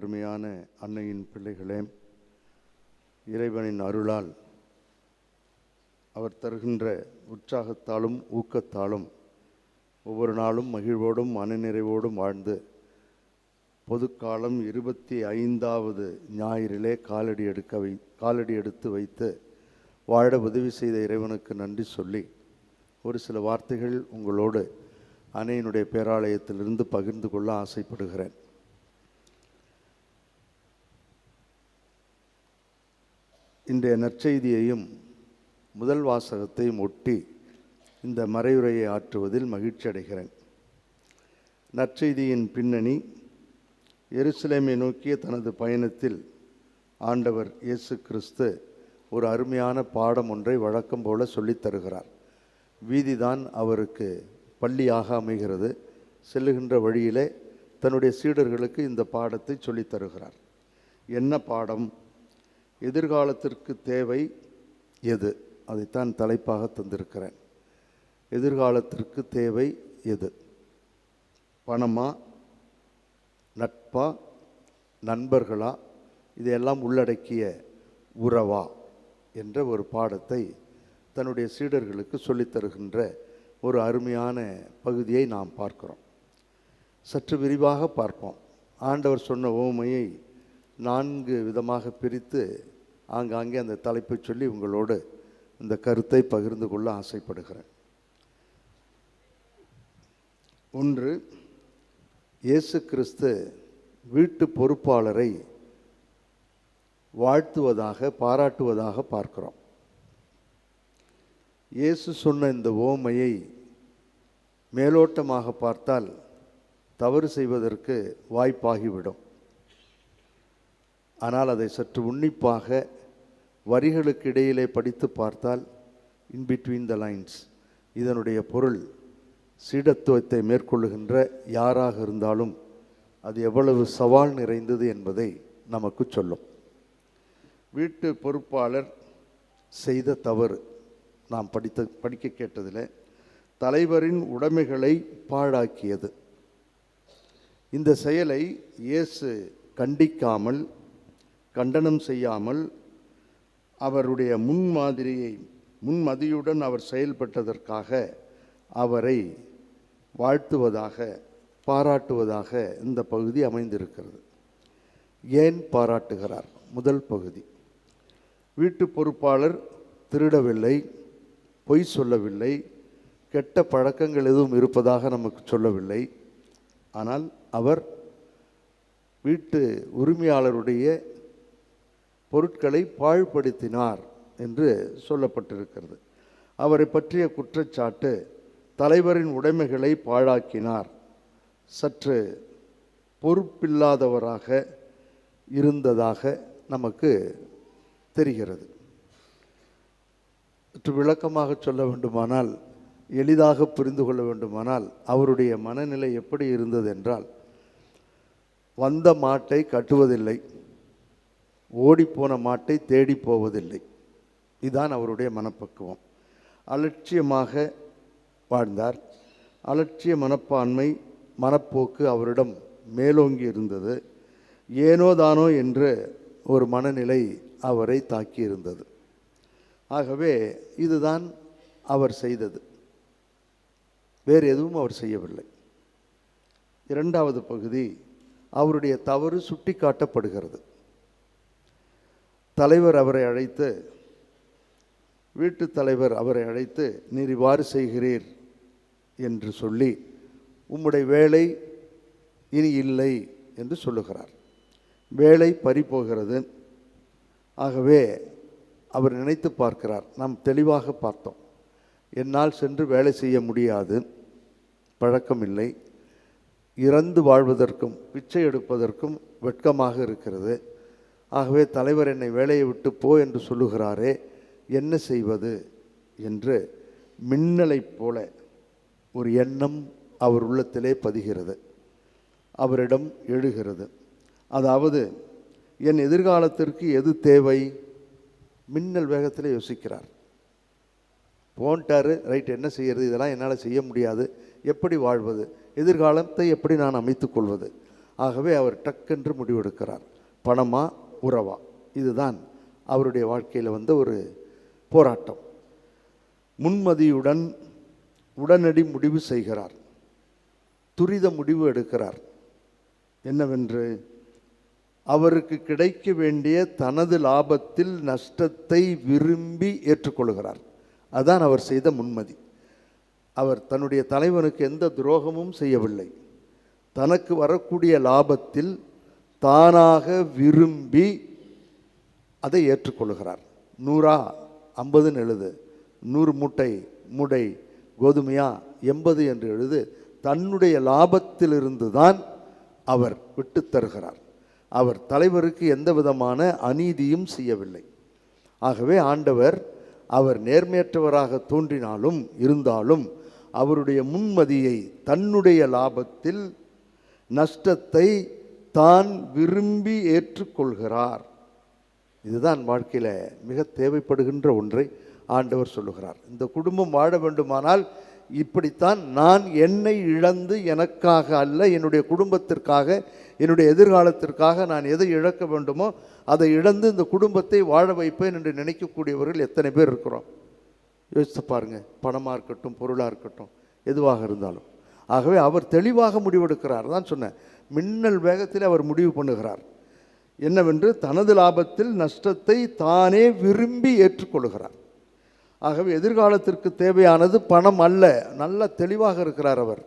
அருமையான அன்னையின் பிள்ளைகளே இறைவனின் அருளால் அவர் தருகின்ற உற்சாகத்தாலும் ஊக்கத்தாலும் ஒவ்வொரு நாளும் மகிழ்வோடும் மனநிறைவோடும் வாழ்ந்து பொதுக்காலம் இருபத்தி ஐந்தாவது ஞாயிறிலே காலடி எடுக்க வை காலடி எடுத்து வைத்து வாழ உதவி செய்த இறைவனுக்கு நன்றி சொல்லி ஒரு சில வார்த்தைகள் உங்களோடு அன்னையினுடைய பேராலயத்திலிருந்து பகிர்ந்து கொள்ள ஆசைப்படுகிறேன். இன்றைய நற்செய்தியையும் முதல் வாசகத்தையும் ஒட்டி இந்த மறையுரையை ஆற்றுவதில் மகிழ்ச்சி அடைகிறேன். நற்செய்தியின் பின்னணி எருசலேமை நோக்கிய தனது பயணத்தில் ஆண்டவர் இயேசு கிறிஸ்து ஒரு அருமையான பாடம் ஒன்றை வழக்கம் போல சொல்லித் தருகிறார். வீதிதான் அவருக்கு பள்ளியாக அமைகிறது. செல்லுகின்ற வழியிலே தன்னுடைய சீடர்களுக்கு இந்த பாடத்தை சொல்லித் தருகிறார். என்ன பாடம்? எதிர்காலத்திற்கு தேவை எது? அதைத்தான் தலைப்பாக தந்திருக்கிறேன். எதிர்காலத்திற்கு தேவை எது? பணமா? நட்பா? நண்பர்களா? இதையெல்லாம் உள்ளடக்கிய உறவா? என்ற ஒரு பாடத்தை தன்னுடைய சீடர்களுக்கு சொல்லித் தருகின்ற ஒரு அருமையான பகுதியை நாம் பார்க்கிறோம். சற்று விரிவாக பார்ப்போம். ஆண்டவர் சொன்ன ஓமையை நான்கு விதமாக பிரித்து ஆங்காங்கே அந்த தலைப்பை சொல்லி உங்களோடு இந்த கருத்தை பகிர்ந்து கொள்ள ஆசைப்படுகிறேன். ஒன்று இயேசு கிறிஸ்து வீட்டு பொறுப்பாளரை வாழ்த்துவதாக பாராட்டுவதாக பார்க்கிறோம். இயேசு சொன்ன இந்த ஓமையை மேலோட்டமாக பார்த்தால் தவறு செய்வதற்கு வாய்ப்பாகிவிடும். ஆனால் அதை சற்று உன்னிப்பாக வரிகளுக்கு இடையிலே படித்து பார்த்தால் இன் பிட்வீன் த லைன்ஸ் இதனுடைய பொருள் சீடத்துவத்தை மேற்கொள்ளுகின்ற யாராக இருந்தாலும் அது எவ்வளவு சவால் நிறைந்தது என்பதை நமக்கு சொல்லும். வீட்டு பொறுப்பாளர் செய்த தவறு நாம் படித்த படிக்க கேட்டதில் தலைவரின் உடைமைகளை பாழாக்கியது. இந்த செயலை இயேசு கண்டிக்காமல் கண்டனம் செய்யாமல் அவருடைய முன்மாதிரியை முன்மதியுடன் அவர் செயல்பட்டதற்காக அவரை வாழ்த்துவதாக பாராட்டுவதாக இந்த பகுதி அமைந்திருக்கிறது. ஏன் பாராட்டுகிறார்? முதல் பகுதி. வீட்டு பொறுப்பாளர் திருடவில்லை பொய் சொல்லவில்லை கெட்ட பழக்கங்கள் எதுவும் இருப்பதாக நமக்கு சொல்லவில்லை. ஆனால் அவர் வீட்டு உரிமையாளருடைய பொருட்களை பாழ்படுத்தினார் என்று சொல்லப்பட்டிருக்கிறது. அவரை பற்றிய குற்றச்சாட்டு தலைவரின் உடைமைகளை பாழாக்கினார். சற்று பொறுப்பில்லாதவராக இருந்ததாக நமக்கு தெரிகிறது. சற்று விளக்கமாக சொல்ல வேண்டுமானால் எளிதாக புரிந்து கொள்ள வேண்டுமானால் அவருடைய மனநிலை எப்படி இருந்தது என்றால் வந்த மாட்டை கட்டுவதில்லை. ஓடிப்போன மாட்டை தேடி போவதில்லை. இதுதான் அவருடைய மனப்பக்குவம். அலட்சியமாக வாழ்ந்தார். அலட்சிய மனப்பான்மை மனப்போக்கு அவரிடம் மேலோங்கி இருந்தது. ஏனோ தானோ என்று ஒரு மனநிலை அவரை தாக்கியிருந்தது. ஆகவே இதுதான் அவர் செய்தது. வேறு எதுவும் அவர் செய்யவில்லை. இரண்டாவது பகுதி அவருடைய தவறு சுட்டி காட்டப்படுகிறது தலைவர் அவரை அழைத்து வீட்டு தலைவர் அவரை அழைத்து நீர் இவ்வாறு செய்கிறீர் என்று சொல்லி உம்முடைய வேலை இனி இல்லை என்று சொல்லுகிறார். வேலை பறிபோகிறது. ஆகவே அவர் நினைத்து பார்க்கிறார். நாம் தெளிவாக பார்த்தோம். என்னால் சென்று வேலை செய்ய முடியாது. பழக்கம் இல்லை இறந்து வாழ்வதற்கும் பிச்சை எடுப்பதற்கும் வெட்கமாக இருக்கிறது. ஆகவே தலைவர் என்னை வேலையை விட்டு போ என்று சொல்லுகிறாரே என்ன செய்வது என்று மின்னலைப் போல ஒரு எண்ணம் அவர் உள்ளத்திலே பதிகிறது. அவரிடம் எழுகிறது. அதாவது என் எதிர்காலத்திற்கு எது தேவை? மின்னல் வேகத்தில் யோசிக்கிறார். போன்ட்டாரு ரைட் என்ன செய்கிறது இதெல்லாம் என்னால் செய்ய முடியாது. எப்படி வாழ்வது? எதிர்காலத்தை எப்படி நான் அமைத்துக்கொள்வது ஆகவே அவர் டக்கென்று முடிவெடுக்கிறார். பணமாக உறவா? இதுதான் அவருடைய வாழ்க்கையில் வந்த ஒரு போராட்டம். முன்மதியுடன் உடனடி முடிவு செய்கிறார். துரித முடிவு எடுக்கிறார். என்னவென்று? அவருக்கு கிடைக்க வேண்டிய தனது லாபத்தில் நஷ்டத்தை விரும்பி ஏற்றுக்கொள்கிறார். அதான் அவர் செய்த முன்மதி. அவர் தன்னுடைய தலைவனுக்கு எந்த துரோகமும் செய்யவில்லை. தனக்கு வரக்கூடிய லாபத்தில் தானாக விரும்பி அதை ஏற்றுக்கொள்கிறார். நூறா ஐம்பதுன்னு எழுது. நூறு மூட்டை முடை கோதுமையா எண்பது என்று எழுது. தன்னுடைய லாபத்திலிருந்து தான் அவர் விட்டு தருகிறார். அவர் தலைவருக்கு எந்த விதமான அநீதியும் செய்யவில்லை. ஆகவே ஆண்டவர் அவர் நேர்மையற்றவராக தோன்றினாலும் இருந்தாலும் அவருடைய முன்மதியை தன்னுடைய லாபத்தில் நஷ்டத்தை தான் விரும்பி ஏற்றுக்கொள்கிறார். இதுதான் வாழ்க்கையில் மிக தேவைப்படுகின்ற ஒன்றை ஆண்டவர் சொல்லுகிறார். இந்த குடும்பம் வாழ வேண்டுமானால் இப்படித்தான் நான் என்னை இழந்து எனக்காக அல்ல என்னுடைய குடும்பத்திற்காக என்னுடைய எதிர்காலத்திற்காக நான் எதை இழக்க வேண்டுமோ அதை இழந்து இந்த குடும்பத்தை வாழ வைப்பேன் என்று நினைக்கக்கூடியவர்கள் எத்தனை பேர் இருக்கிறோம்? யோசித்து பாருங்கள் பணமாக இருக்கட்டும் பொருளாக இருக்கட்டும் எதுவாக இருந்தாலும். ஆகவே அவர் தெளிவாக முடிவெடுக்கிறார். தான் சொன்னேன். மின்னல் வேகத்தில் அவர் முடிவு பண்ணுகிறார். என்னவென்று தனது லாபத்தில் நஷ்டத்தை தானே விரும்பி ஏற்றுக்கொள்கிறார். ஆகவே எதிர்காலத்திற்கு தேவையானது பணம் அல்ல நல்ல தெளிவாக இருக்கிறார் அவர்.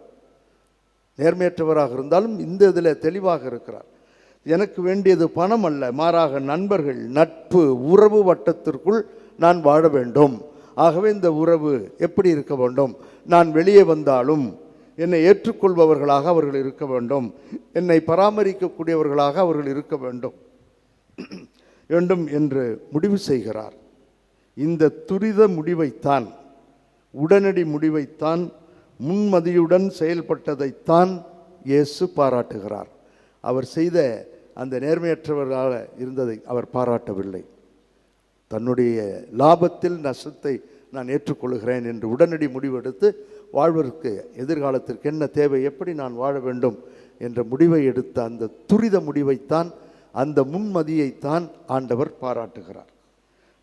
நேர்மையற்றவராக இருந்தாலும் இந்த இதில் தெளிவாக இருக்கிறார். எனக்கு வேண்டியது பணம் அல்ல மாறாக நண்பர்கள் நட்பு உறவு வட்டத்திற்குள் நான் வாழ வேண்டும். ஆகவே இந்த உறவு எப்படி இருக்க வேண்டும்? நான் வெளியே வந்தாலும் என்னை ஏற்றுக்கொள்பவர்களாக அவர்கள் இருக்க வேண்டும். என்னை பராமரிக்கக்கூடியவர்களாக அவர்கள் இருக்க வேண்டும். வேண்டும் என்று முடிவு செய்கிறார். இந்த துரித முடிவைத்தான் உடனடி முடிவைத்தான் முன்மதியுடன் செயல்பட்டதைத்தான் இயேசு பாராட்டுகிறார். அவர் செய்த அந்த நேர்மையற்றவராக இருந்ததை அவர் பாராட்டவில்லை. தன்னுடைய லாபத்தில் நஷ்டத்தை நான் ஏற்றுக்கொள்கிறேன் என்று உடனடி முடிவெடுத்து வாழ்வதற்கு எதிர்காலத்திற்கு என்ன தேவை எப்படி நான் வாழ வேண்டும் என்ற முடிவை எடுத்த அந்த துரித முடிவைத்தான் அந்த முன்மதியைத்தான் ஆண்டவர் பாராட்டுகிறார்.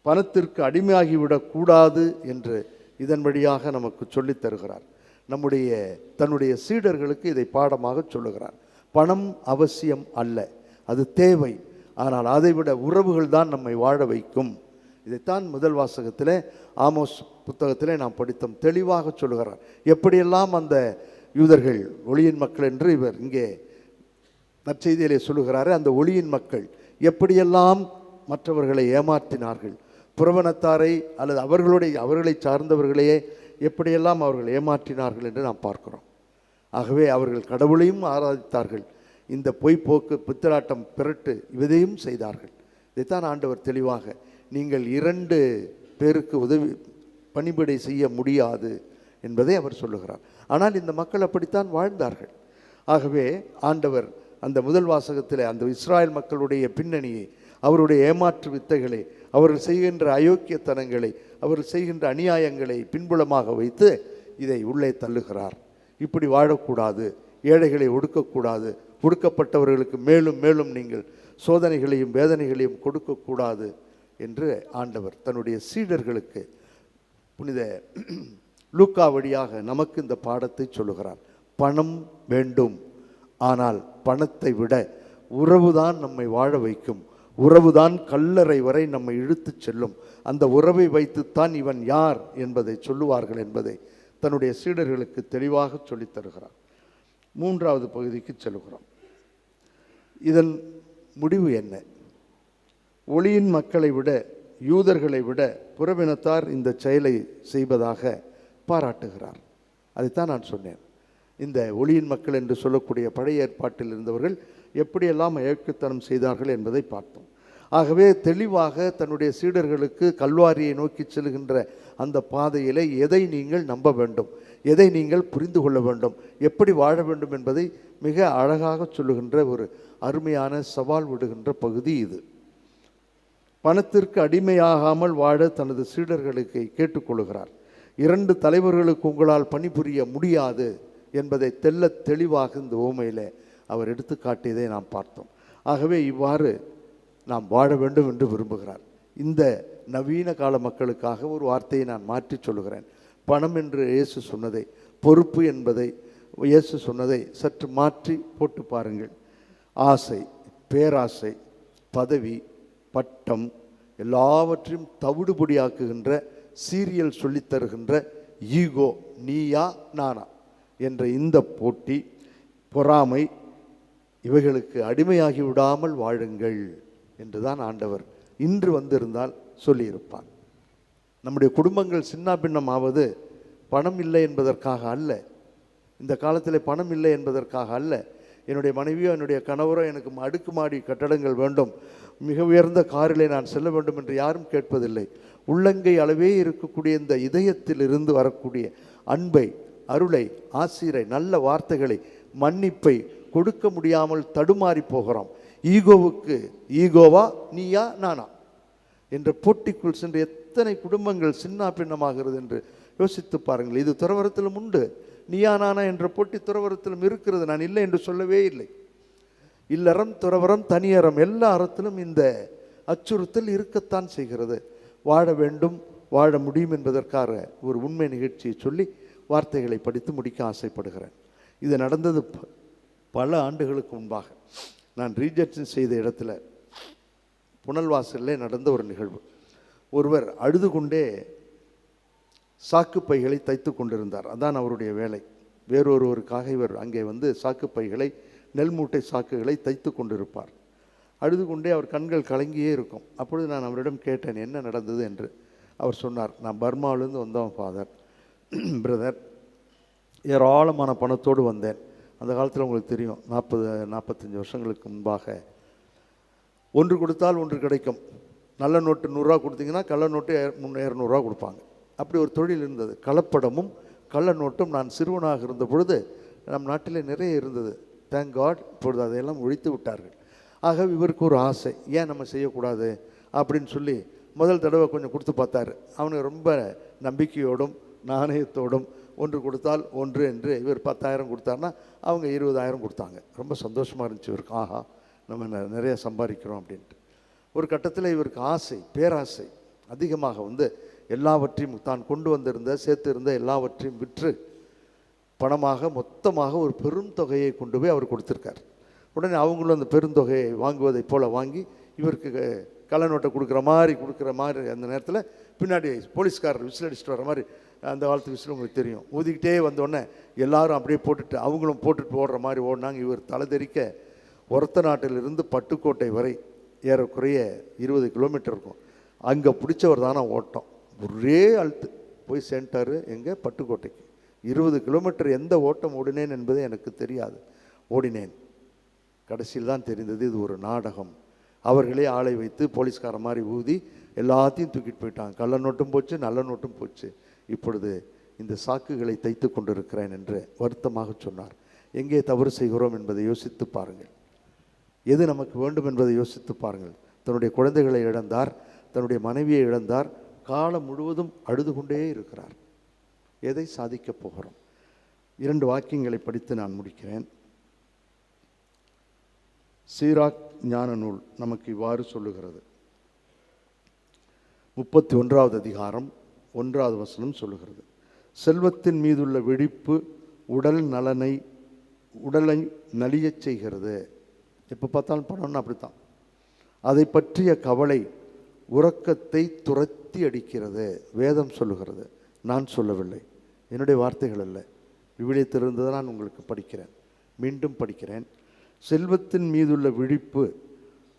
பணத்திற்கு அடிமையாகிவிடக்கூடாது என்று இதன் வழியாக நமக்கு சொல்லித் தருகிறார். நம்முடைய தன்னுடைய சீடர்களுக்கு இதை பாடமாக சொல்லுகிறார். பணம் அவசியம் அல்ல அது தேவை ஆனால் அதைவிட உறவுகள் தான் நம்மை வாழ வைக்கும். இதைத்தான் முதல் வாசகத்திலே ஆமோஸ் புத்தகத்திலே நாம் படித்தோம். தெளிவாக சொல்லுகிறார். எப்படியெல்லாம் அந்த யூதர்கள் ஒளியின் மக்கள் என்று இவர் இங்கே நற்செய்தியிலே சொல்லுகிறாரு. அந்த ஒளியின் மக்கள் எப்படியெல்லாம் மற்றவர்களை ஏமாற்றினார்கள். புறவனத்தாரை அல்லது அவர்களுடைய அவர்களை சார்ந்தவர்களையே எப்படியெல்லாம் அவர்கள் ஏமாற்றினார்கள் என்று நாம் பார்க்கிறோம். ஆகவே அவர்கள் கடவுளையும் ஆராதித்தார்கள். இந்த பொய்ப்போக்கு பித்தலாட்டம் பிறட்டு இதையும் செய்தார்கள். இதைத்தான் ஆண்டவர் தெளிவாக நீங்கள் இரண்டு பேருக்கு உதவி பணிபடை செய்ய முடியாது என்பதை அவர் சொல்லுகிறார். ஆனால் இந்த மக்கள் அப்படித்தான் வாழ்ந்தார்கள். ஆகவே ஆண்டவர் அந்த முதல் வாசகத்தில் அந்த இஸ்ராயல் மக்களுடைய பின்னணியை அவருடைய ஏமாற்று வித்தைகளை அவர்கள் செய்கின்ற அயோக்கியத்தனங்களை அவர்கள் செய்கின்ற அநியாயங்களை பின்புலமாக வைத்து இதை உள்ளே தள்ளுகிறார். இப்படி வாழக்கூடாது ஏழைகளை ஒடுக்கக்கூடாது ஒடுக்கப்பட்டவர்களுக்கு மேலும் மேலும் நீங்கள் சோதனைகளையும் வேதனைகளையும் கொடுக்கக்கூடாது என்று ஆண்டவர் தன்னுடைய சீடர்களுக்கு புனித லூக்கா வழியாக நமக்கு இந்த பாடத்தை சொல்லுகிறார். பணம் வேண்டும். ஆனால் பணத்தை விட உறவுதான் நம்மை வாழ வைக்கும். உறவுதான் கல்லறை வரை நம்மை இழுத்துச் செல்லும். அந்த உறவை வைத்துத்தான் இவன் யார் என்பதை சொல்லுவார்கள் என்பதை தன்னுடைய சீடர்களுக்கு தெளிவாக சொல்லித் தருகிறார். மூன்றாவது பகுதிக்கு செல்கிறோம் இதன் முடிவு என்ன? ஒளியின் மக்களை விட யூதர்களை விட புறவினத்தார் இந்த செயலை செய்வதாக பாராட்டுகிறார். அதைத்தான் நான் சொன்னேன். இந்த ஒளியின் மக்கள் என்று சொல்லக்கூடிய பழைய ஏற்பாட்டில் இருந்தவர்கள் எப்படியெல்லாம் இயக்கத்தனம் செய்தார்கள் என்பதை பார்த்தோம். ஆகவே தெளிவாக தன்னுடைய சீடர்களுக்கு கல்வாரியை நோக்கி செல்கின்ற அந்த பாதையிலே எதை நீங்கள் நம்ப வேண்டும்? எதை நீங்கள் புரிந்து கொள்ள வேண்டும்? எப்படி வாழ வேண்டும் என்பதை மிக அழகாக சொல்லுகின்ற ஒரு அருமையான சவால் விடுகின்ற பகுதி இது. பணத்திற்கு அடிமையாகாமல் வாழ தனது சீடர்களுக்கு கேட்டுக்கொள்கிறார். இரண்டு தலைவர்களுக்கு உங்களால் பணிபுரிய முடியாது என்பதை தெல்ல தெளிவாக இந்த ஓமையில் அவர் எடுத்து காட்டியதை நாம் பார்த்தோம். ஆகவே இவ்வாறு நாம் வாழ வேண்டும் என்று விரும்புகிறார். இந்த நவீன கால மக்களுக்காக ஒரு வார்த்தையை நான் மாற்றி சொல்லுகிறேன். பணம் என்று இயேசு சொன்னதை பொறுப்பு என்பதை இயேசு சொன்னதை சற்று மாற்றி போட்டு பாருங்கள். ஆசை பேராசை பதவி பட்டம் எல்லாவற்றையும் தவிடுபொடியாக்குகின்ற சீரியல் சொல்லித் தருகின்ற ஈகோ நீயா நானா என்ற இந்த போட்டி பொறாமை இவைகளுக்கு அடிமையாகி விடாமல் வாழுங்கள் என்றுதான் ஆண்டவர் இன்று வந்திருந்தால் சொல்லியிருப்பார். நம்முடைய குடும்பங்கள் சின்னாபின்னமாவது பணம் இல்லை என்பதற்காக அல்ல. இந்த காலத்தில் பணம் இல்லை என்பதற்காக அல்ல. என்னுடைய மனைவியோ என்னுடைய கணவரோ எனக்கு அடுக்குமாடி கட்டடங்கள் வேண்டும். மிக உயர்ந்த காரிலே நான் செல்ல வேண்டும் என்று யாரும் கேட்பதில்லை. உள்ளங்கை அளவே இருக்கக்கூடிய இந்த இதயத்தில் இருந்து வரக்கூடிய அன்பை அருளை ஆசிரை நல்ல வார்த்தைகளை மன்னிப்பை கொடுக்க முடியாமல் தடுமாறி போகிறோம். ஈகோவுக்கு ஈகோவா நீயா நானா? என்ற போட்டிக்குள் சென்று எத்தனை குடும்பங்கள் சின்ன பின்னமாகிறது என்று யோசித்து பாருங்கள். இது துறவரத்திலும் உண்டு. நீயா நானா என்ற போட்டி துறவரத்திலும் இருக்கிறது. நான் இல்லை என்று சொல்லவே இல்லை. இல்லறம் துறவரம் தனியறம் எல்லா அறத்திலும் இந்த அச்சுறுத்தல் இருக்கத்தான் செய்கிறது. வாழ வேண்டும் வாழ முடியும் என்பதற்காக ஒரு உண்மை நிகழ்ச்சியை சொல்லி வார்த்தைகளை படித்து முடிக்க ஆசைப்படுகிறேன். இது நடந்தது ப- பல ஆண்டுகளுக்கு முன்பாக. நான் ரீஜெக்ஷன் செய்த இடத்துல புனல்வாசலிலே நடந்த ஒரு நிகழ்வு. ஒருவர் அழுது கொண்டே சாக்குப்பைகளை தைத்து கொண்டிருந்தார். அதான் அவருடைய வேலை. வேறொருவருக்காக இவர் அங்கே வந்து சாக்குப்பைகளை நெல் மூட்டை சாக்குகளை தைத்து கொண்டிருப்பார். அழுது கொண்டே அவர் கண்கள் கலங்கியே இருக்கும். அப்பொழுது நான் அவரிடம் கேட்டேன் என்ன நடந்தது? என்று அவர் சொன்னார் நான் பர்மாவிலேருந்து வந்தவன் ஃபாதர் பிரதர் ஏராளமான பணத்தோடு வந்தேன். அந்த காலத்தில் உங்களுக்கு தெரியும் நாற்பது நாற்பத்தஞ்சு வருஷங்களுக்கு முன்பாக. ஒன்று கொடுத்தால் ஒன்று கிடைக்கும். நல்ல நோட்டு நூறுரூவா கொடுத்தீங்கன்னா கள்ள நோட்டு இர- இரநூறுவா கொடுப்பாங்க. அப்படி ஒரு தொழில் இருந்தது. கலப்படமும் கள்ள நோட்டும் நான் சிறுவனாக இருந்த பொழுது நம் நாட்டில் நிறைய இருந்தது. தேங்க் காட் இப்பொழுது அதையெல்லாம் ஒழித்து விட்டார்கள். ஆக இவருக்கு ஒரு ஆசை ஏன் நம்ம செய்யக்கூடாது அப்படின்னு சொல்லி முதல் தடவை கொஞ்சம் கொடுத்து பார்த்தாரு. அவனுக்கு ரொம்ப நம்பிக்கையோடும் நாணயத்தோடும் ஒன்று கொடுத்தால் ஒன்று என்று இவர் பத்தாயிரம் கொடுத்தாருன்னா அவங்க இருபதாயிரம் கொடுத்தாங்க. ரொம்ப சந்தோஷமாக இருந்துச்சு இவருக்கு. ஆஹா நம்ம நெ- நிறைய சம்பாதிக்கிறோம் அப்படின்ட்டு. ஒரு கட்டத்தில் இவருக்கு ஆசை பேராசை அதிகமாக வந்து எல்லாவற்றையும் தான் கொண்டு வந்திருந்த சேர்த்திருந்த எல்லாவற்றையும் விற்று பணமாக மொத்தமாக ஒரு பெரும் தொகையை கொண்டு போய் அவர் கொடுத்துருக்கார். உடனே அவங்களும் அந்த பெருந்தொகையை வாங்குவதைப் போல் வாங்கி இவருக்கு க- கள்ள நோட்டை கொடுக்குற மாதிரி கொடுக்குற மாதிரி அந்த நேரத்தில் பின்னாடி போலீஸ்காரர் விசில் அடிச்சுட்டு வர மாதிரி அந்த காலத்து விசில் உங்களுக்கு தெரியும். ஊதிக்கிட்டே வந்தோடனே எல்லாரும் அப்படியே போட்டுட்டு அவங்களும் போட்டுட்டு ஓடுற மாதிரி ஓடினாங்க. இவர் தலைதெறிக்க ஒரத்த நாட்டிலிருந்து பட்டுக்கோட்டை வரை ஏறக்குறைய இருபது கிலோமீட்டர் இருக்கும். அங்கே பிடிச்சவர் தானே ஓட்டம். ஒரே அழுத்து போய் சேர்ந்துட்டாரு எங்கே? பட்டுக்கோட்டைக்கு. இருபது கிலோமீட்டர் எந்த ஓட்டம் ஓடினேன் என்பது எனக்கு தெரியாது. ஓடினேன். கடைசியில் தான் தெரிந்தது இது ஒரு நாடகம். அவர்களே ஆளை வைத்து போலீஸ்கார மாதிரி ஊதி எல்லாத்தையும் தூக்கிட்டு போயிட்டாங்க. கள்ள நோட்டும் போச்சு நல்ல நோட்டும் போச்சு. இப்பொழுது இந்த சாக்குகளை தைத்து கொண்டிருக்கிறேன் என்று வருத்தமாக சொன்னார். எங்கே தவறு செய்கிறோம் என்பதை யோசித்து பாருங்கள். எது நமக்கு வேண்டும் என்பதை யோசித்து பாருங்கள். தன்னுடைய குழந்தைகளை இழந்தார் தன்னுடைய மனைவியை இழந்தார் காலம் முழுவதும் அழுது கொண்டே இருக்கிறார். எதை சாதிக்கப் போகிறோம்? இரண்டு வாக்கியங்களை படித்து நான் முடிக்கிறேன். சீராக் ஞான நூல் நமக்கு இவ்வாறு சொல்லுகிறது. முப்பத்தி ஒன்றாவது அதிகாரம் ஒன்றாவது வசனம் சொல்லுகிறது. செல்வத்தின் மீதுள்ள விழிப்பு உடல் நலனை உடலை நலியச் செய்கிறது. எப்போ பார்த்தாலும் பணம்னு அப்படித்தான். அதை பற்றிய கவலை உறக்கத்தை துரத்தி அடிக்கிறது வேதம் சொல்லுகிறது. நான் சொல்லவில்லை. என்னுடைய வார்த்தைகள் அல்ல. விவிலியத்திலிருந்து தான் நான் உங்களுக்கு படிக்கிறேன். மீண்டும் படிக்கிறேன். செல்வத்தின் மீதுள்ள விழிப்பு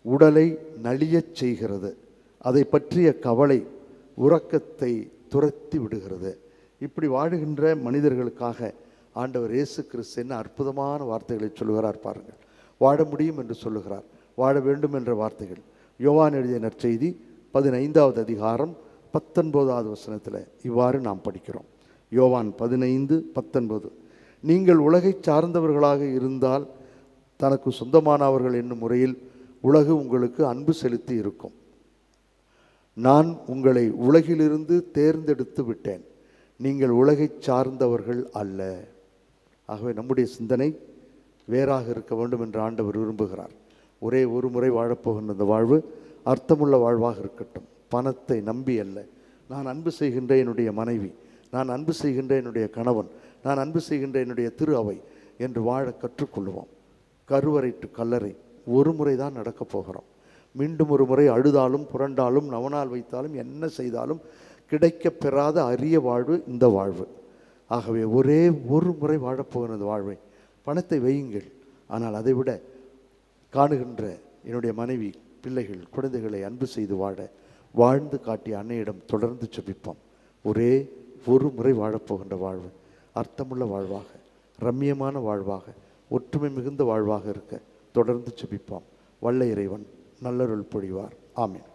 உடலை நலியச் செய்கிறது. அதை பற்றிய கவலை உறக்கத்தை துரத்தி விடுகிறது. இப்படி வாழுகின்ற மனிதர்களுக்காக ஆண்டவர் இயேசு கிறிஸ்து என்ன அற்புதமான வார்த்தைகளை சொல்லுகிறார் பாருங்கள். வாழ முடியும் என்று சொல்லுகிறார். வாழ வேண்டும் என்ற வார்த்தைகள். யோவான் எழுதிய நற்செய்தி பதினைந்தாவது அதிகாரம் பத்தொன்பதாவது வசனத்தில் இவ்வாறு நாம் படிக்கிறோம். யோவான் பதினைந்து பத்தொன்பது. நீங்கள் உலகை சார்ந்தவர்களாக இருந்தால் தனக்கு சொந்தமானவர்கள் என்னும் முறையில் உலகு உங்களுக்கு அன்பு செலுத்தி இருக்கும். நான் உங்களை உலகிலிருந்து தேர்ந்தெடுத்து விட்டேன். நீங்கள் உலகை சார்ந்தவர்கள் அல்ல. ஆகவே நம்முடைய சிந்தனை வேறாக இருக்க வேண்டும் என்று ஆண்டவர் விரும்புகிறார். ஒரே ஒரு முறை வாழப்போகின்ற அந்த வாழ்வு அர்த்தமுள்ள வாழ்வாக இருக்கட்டும். பணத்தை நம்பி அல்ல. நான் அன்பு செய்கின்ற என்னுடைய மனைவி நான் அன்பு செய்கின்ற என்னுடைய கணவன் நான் அன்பு செய்கின்ற என்னுடைய திரு அவை என்று வாழ கற்றுக்கொள்வோம். கருவறை டு கல்லறை ஒரு முறை தான் நடக்கப் போகிறோம். மீண்டும் ஒரு முறை அழுதாலும் புரண்டாலும் நவனால் வைத்தாலும் என்ன செய்தாலும் கிடைக்கப் பெறாத அரிய வாழ்வு இந்த வாழ்வு. ஆகவே ஒரே ஒரு முறை வாழப்போகிறது வாழ்வை பணத்தை வையுங்கள். ஆனால் அதை விட காணுகின்ற என்னுடைய மனைவி பிள்ளைகள் குழந்தைகளை அன்பு செய்து வாழ வாழ்ந்து காட்டிய அன்னையிடம் தொடர்ந்து செபிப்போம் ஒரே ஒரு முறை வாழப்போகின்ற வாழ்வு அர்த்தமுள்ள வாழ்வாக ரம்மியமான வாழ்வாக ஒற்றுமை மிகுந்த வாழ்வாக இருக்க தொடர்ந்து செபிப்போம் வல்ல இறைவன் நல்லருள் பொழிவார். ஆமீன்.